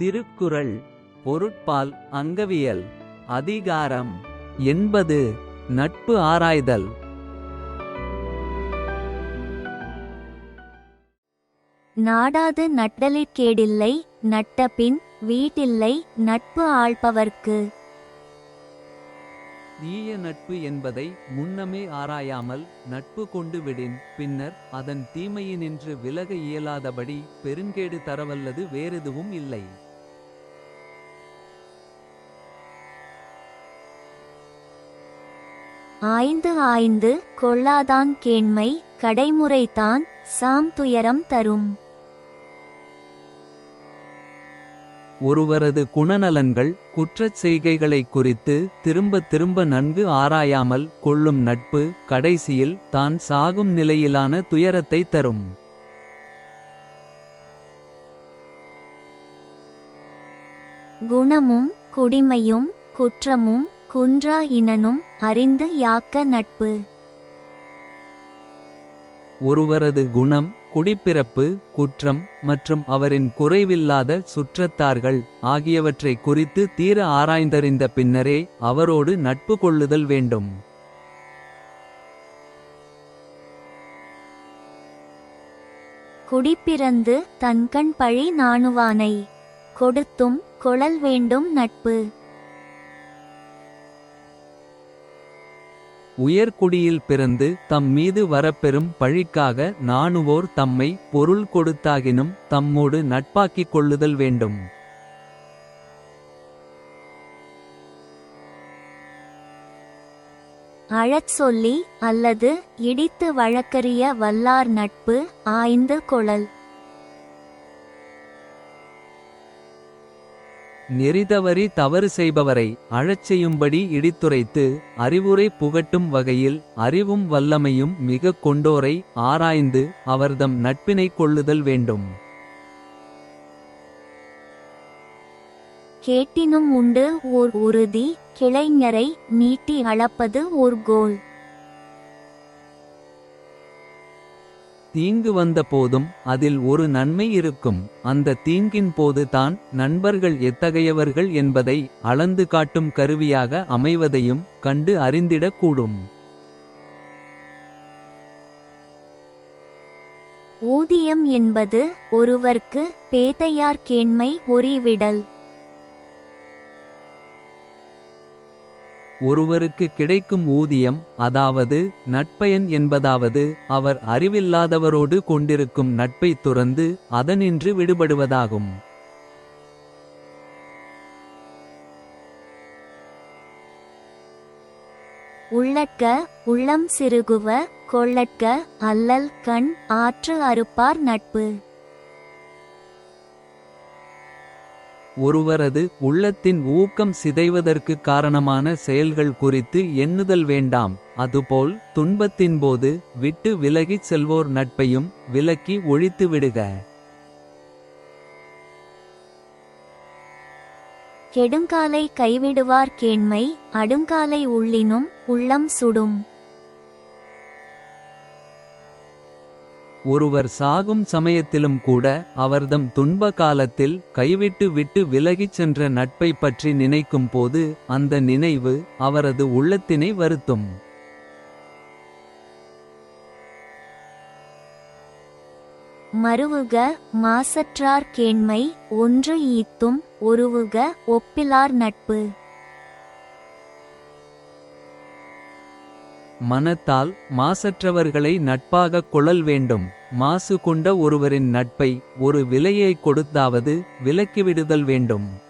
திருக்குறள் பொருட்பால் அங்கவியல் அதிகாரம் எண்பது நட்பு ஆராய்தல். நாடாது நட்டலிற்கேடில்லை நட்டபின் வீட்டில்லை நட்பு ஆள்பவர்க்கு. தீய நட்பு என்பதை முன்னமே ஆராயாமல் நட்பு கொண்டு விடின் பின்னர் அதன் தீமையினின்று விலக இயலாதபடி பெருங்கேடு தரவல்லது வேறெதுவும் இல்லை. ஆய்ந்து ஆய்ந்து கொள்ளாதான் கேண்மை கடைமுறைதான் சாம் துயரம் தரும். ஒருவரது குணநலன்கள் குற்றச் செய்கைகளைக் குறித்து திரும்ப திரும்ப நன்கு ஆராயாமல் கொள்ளும் நட்பு கடைசியில் தான் சாகும் நிலையிலான துயரத்தை தரும். குணமும் குடிமையும் குற்றமும் குன்றா இனனும் அறிந்து யாக்க நட்பு. ஒருவரது குணம் குடிப்பிறப்பு குற்றம் மற்றும் அவரின் குறைவில்லாத சுற்றத்தார்கள் ஆகியவற்றை குறித்து தீர ஆராய்ந்தறிந்த பின்னரே அவரோடு நட்பு கொள்ளுதல் வேண்டும். குடிப்பிறந்து தன்கண் பழி நாணுவானை. கொடுத்தும் கொளல் வேண்டும் நட்பு. உயர்குடியில் பிறந்து தம் மீது வரப்பெறும் பழிக்காக நாணுவோர் தம்மை பொருள் கொடுத்தாகினும் தம்மோடு நட்பாக்கிக் கொள்ளுதல் வேண்டும். அழச் சொல்லி அல்லது இடித்து வழக்கறிய வல்லார் நட்பு ஆய்ந்து கொளல். நெறிதவறி தவறு செய்பவரை அழச் செய்யும்படி இடித்துரைத்து அறிவுரை புகட்டும் வகையில் அறிவும் வல்லமையும் மிக கொண்டோரை ஆராய்ந்து அவர்தம் நட்பினை கொள்ளுதல் வேண்டும். கேட்டினும் உண்டு ஓர் உறுதி கிளைஞரை நீட்டி அளப்பது ஓர் கோல். தீங்கு வந்த போதும் அதில் ஒரு நன்மை இருக்கும். அந்த தீங்கின் போது தான் நண்பர்கள் எத்தகையவர்கள் என்பதை அளந்து காட்டும் கருவியாக அமைவதையும் கண்டு அறிந்திடக்கூடும். ஊதியம் என்பது ஒருவர்க்கு பேதையார் கேண்மை ஒரிவிடல் ஒருவருக்கு கிடைக்கும் ஊதியம் அதாவது நட்பயன் என்பதாவது அவர் அறிவில்லாதவரோடு கொண்டிருக்கும் நட்பை துறந்து அதனின்று விடுபடுவதாகும். உள்ளக்க உள்ளம் சிறுகுவ கொள்ளட்க அல்லல் கண் ஆற்று அறுப்பார் நட்பு. ஒருவரது உள்ளத்தின் ஊக்கம் சிதைவதற்கு காரணமான செயல்கள் குறித்து எண்ணுதல் வேண்டாம். அதுபோல் துன்பத்தின் போது விட்டு விலகிச் செல்வோர் நட்பையும் விலக்கி ஒழித்து விடுக. கெடுங்காலை கைவிடுவார் கேண்மை அடுங்காலை உள்ளினும் உள்ளம் சுடும். ஒருவர் சாகும் சமயத்திலும் கூட அவர்தம் துன்ப காலத்தில் கைவிட்டு விட்டு விலகிச் சென்ற நட்பை பற்றி நினைக்கும் போது அந்த நினைவு அவரது உள்ளத்தினை வருத்தும். மருவுக மாசற்றார் கேண்மை ஒன்று ஈத்தும் ஒருவுக ஒப்பிலார் நட்பு. மனத்தால் மாசற்றவர்களை நட்பாக கொள்ளல் வேண்டும். மாசு கொண்ட ஒருவரின் நட்பை ஒரு விலையை கொடுத்தாவது விலக்கிவிடுதல் வேண்டும்.